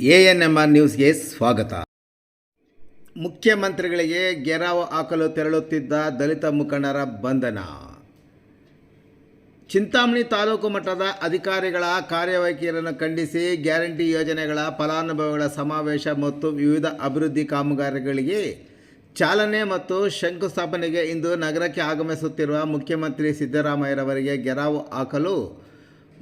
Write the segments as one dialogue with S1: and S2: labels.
S1: A N M R ನ್ಯೂಸ್ಗೆ ಸ್ವಾಗತ. ಮುಖ್ಯಮಂತ್ರಿಗಳಿಗೆ ಗೆರಾವು ಹಾಕಲು ತೆರಳುತ್ತಿದ್ದ ದಲಿತ ಮುಖಂಡರ ಬಂಧನ. ಚಿಂತಾಮಣಿ ತಾಲೂಕು ಮಟ್ಟದ ಅಧಿಕಾರಿಗಳ ಕಾರ್ಯವೈಖರಿಯನ್ನು ಖಂಡಿಸಿ ಗ್ಯಾರಂಟಿ ಯೋಜನೆಗಳ ಫಲಾನುಭವಿಗಳ ಸಮಾವೇಶ ಮತ್ತು ವಿವಿಧ ಅಭಿವೃದ್ಧಿ ಕಾಮಗಾರಿಗಳಿಗೆ ಚಾಲನೆ ಮತ್ತು ಶಂಕುಸ್ಥಾಪನೆಗೆ ಇಂದು ನಗರಕ್ಕೆ ಆಗಮಿಸುತ್ತಿರುವ ಮುಖ್ಯಮಂತ್ರಿ ಸಿದ್ದರಾಮಯ್ಯರವರಿಗೆ ಗೆರಾವು ಹಾಕಲು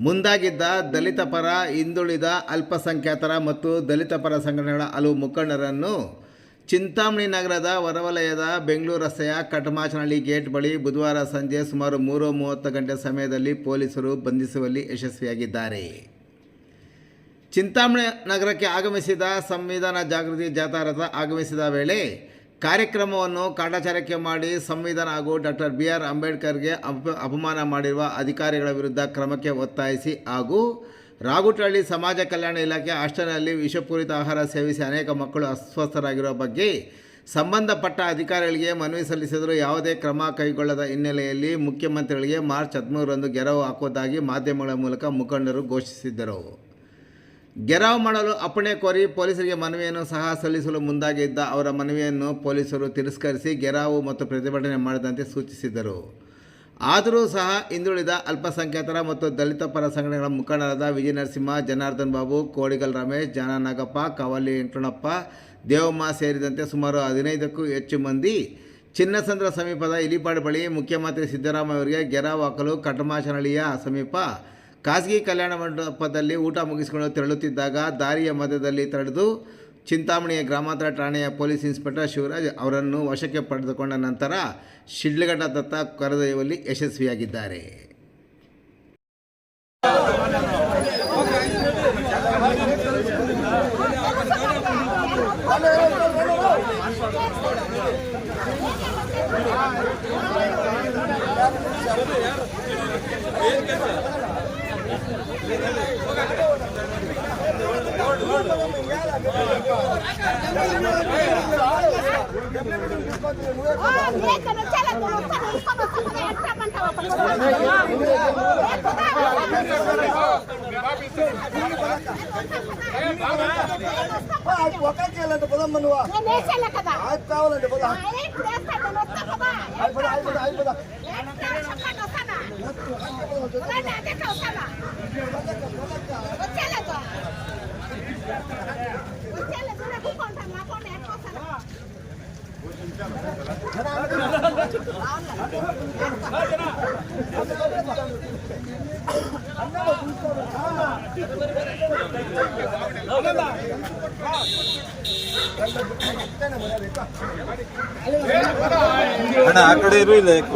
S1: ಮುಂದಾಗಿದ್ದ ದಲಿತ ಪರ ಹಿಂದುಳಿದ ಅಲ್ಪಸಂಖ್ಯಾತರ ಮತ್ತು ದಲಿತ ಪರ ಸಂಘಟನೆಗಳ ಹಲವು ಮುಖಂಡರನ್ನು ಚಿಂತಾಮಣಿ ನಗರದ ಹೊರವಲಯದ ಬೆಂಗಳೂರು ರಸ್ತೆಯ ಕಟಮಾಚನಹಳ್ಳಿ ಗೇಟ್ ಬಳಿ ಬುಧವಾರ ಸಂಜೆ ಸುಮಾರು ಮೂರು ಮೂವತ್ತು ಗಂಟೆ ಸಮಯದಲ್ಲಿ ಪೊಲೀಸರು ಬಂಧಿಸುವಲ್ಲಿ ಯಶಸ್ವಿಯಾಗಿದ್ದಾರೆ. ಚಿಂತಾಮಣಿ ನಗರಕ್ಕೆ ಆಗಮಿಸಿದ ಸಂವಿಧಾನ ಜಾಗೃತಿ ಜಾಥಾ ರಥ ಆಗಮಿಸಿದ ವೇಳೆ ಕಾರ್ಯಕ್ರಮವನ್ನು ಕಾಟಾಚಾರಕ್ಕೆ ಮಾಡಿ ಸಂವಿಧಾನ ಹಾಗೂ ಡಾಕ್ಟರ್ ಬಿ ಆರ್ ಅಂಬೇಡ್ಕರ್ಗೆ ಅಪ, ಅಪಮಾನ ಮಾಡಿರುವ ಅಧಿಕಾರಿಗಳ ವಿರುದ್ಧ ಕ್ರಮಕ್ಕೆ ಒತ್ತಾಯಿಸಿ ಹಾಗೂ ರಾಗುಟಹಳ್ಳಿ ಸಮಾಜ ಕಲ್ಯಾಣ ಇಲಾಖೆ ಹಾಸ್ಟೆಲ್ನಲ್ಲಿ ವಿಷಪೂರಿತ ಆಹಾರ ಸೇವಿಸಿ ಅನೇಕ ಮಕ್ಕಳು ಅಸ್ವಸ್ಥರಾಗಿರುವ ಬಗ್ಗೆ ಸಂಬಂಧಪಟ್ಟ ಅಧಿಕಾರಿಗಳಿಗೆ ಮನವಿ ಸಲ್ಲಿಸಿದರೂ ಯಾವುದೇ ಕ್ರಮ ಕೈಗೊಳ್ಳದ ಹಿನ್ನೆಲೆಯಲ್ಲಿ ಮುಖ್ಯಮಂತ್ರಿಗಳಿಗೆ ಮಾರ್ಚ್ ಹದಿಮೂರರಂದು ಗೆರವು ಹಾಕುವುದಾಗಿ ಮಾಧ್ಯಮಗಳ ಮೂಲಕ ಮುಖಂಡರು ಘೋಷಿಸಿದ್ದರು. ಗೆರಾವ್ ಮಾಡಲು ಅಪ್ಪಣೆ ಕೋರಿ ಪೊಲೀಸರಿಗೆ ಮನವಿಯನ್ನು ಸಹ ಸಲ್ಲಿಸಲು ಮುಂದಾಗಿದ್ದ ಅವರ ಮನವಿಯನ್ನು ಪೊಲೀಸರು ತಿರಸ್ಕರಿಸಿ ಗೆರಾವು ಮತ್ತು ಪ್ರತಿಭಟನೆ ಮಾಡದಂತೆ ಸೂಚಿಸಿದ್ದರು ಆದರೂ ಸಹ ಹಿಂದುಳಿದ ಅಲ್ಪಸಂಖ್ಯಾತರ ಮತ್ತು ದಲಿತ ಪರ ಸಂಘಟನೆಗಳ ಮುಖಂಡರಾದ ವಿಜಯ ನರಸಿಂಹ ಜನಾರ್ದನ್ ಬಾಬು, ಕೋಡಿಗಲ್ ರಮೇಶ್ ಜಾನ ನಾಗಪ್ಪ ಕವಲಿ ವೆಂಕಟಣ್ಣಪ್ಪ ದೇವಮ್ಮ ಸೇರಿದಂತೆ ಸುಮಾರು ಹದಿನೈದಕ್ಕೂ ಹೆಚ್ಚು ಮಂದಿ ಚಿನ್ನಸಂದ್ರ ಸಮೀಪದ ಇಲಿಪಾಡು ಬಳಿ ಮುಖ್ಯಮಂತ್ರಿ ಸಿದ್ದರಾಮಯ್ಯ ಅವರಿಗೆ ಗೆರಾವ್ ಹಾಕಲು ಕಟಮಾಚನಹಳ್ಳಿಯ ಸಮೀಪ ಖಾಸಗಿ ಕಲ್ಯಾಣ ಮಂಟಪದಲ್ಲಿ ಊಟ ಮುಗಿಸಿಕೊಂಡು ತೆರಳುತ್ತಿದ್ದಾಗ ದಾರಿಯ ಮಧ್ಯದಲ್ಲಿ ತಡೆದು ಚಿಂತಾಮಣಿಯ ಗ್ರಾಮಾಂತರ ಠಾಣೆಯ ಪೊಲೀಸ್ ಇನ್ಸ್ಪೆಕ್ಟರ್ ಶಿವರಾಜ್ ಅವರನ್ನು ವಶಕ್ಕೆ ಪಡೆದುಕೊಂಡ ನಂತರ ಶಿಡ್ಲಘಟ್ಟದತ್ತ ಕರೆದೊಯ್ಯುವಲ್ಲಿ ಯಶಸ್ವಿಯಾಗಿದ್ದಾರೆ.
S2: ఒక్కరికెళ్ళంటే పొదమ్మ నువ్వు అది కావాలంటే అయిపోదా అయిపోదా అయిపోదా
S3: ಅಣ್ಣ ಆ ಕಡೆ ಇರು ಇಲ್ಲ ಯಾಕೋ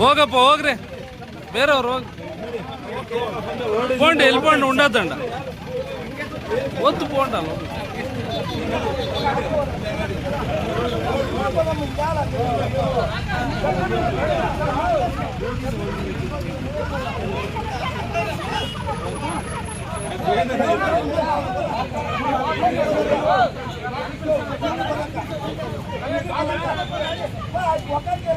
S4: ಹೋಗಪ್ಪ ಹೋಗ್ರಿ. ಬೇರೆಯವ್ರು ಹೋಗಿ. ಪೋಂಡ್ ಎಲ್ಲಿ ಪೋಂಡ್ ಉಂಡಾತಂಡ
S3: ಒತ್ತು ಪೋಂಡ್ ಅಲ್ಲ. ఒకరికి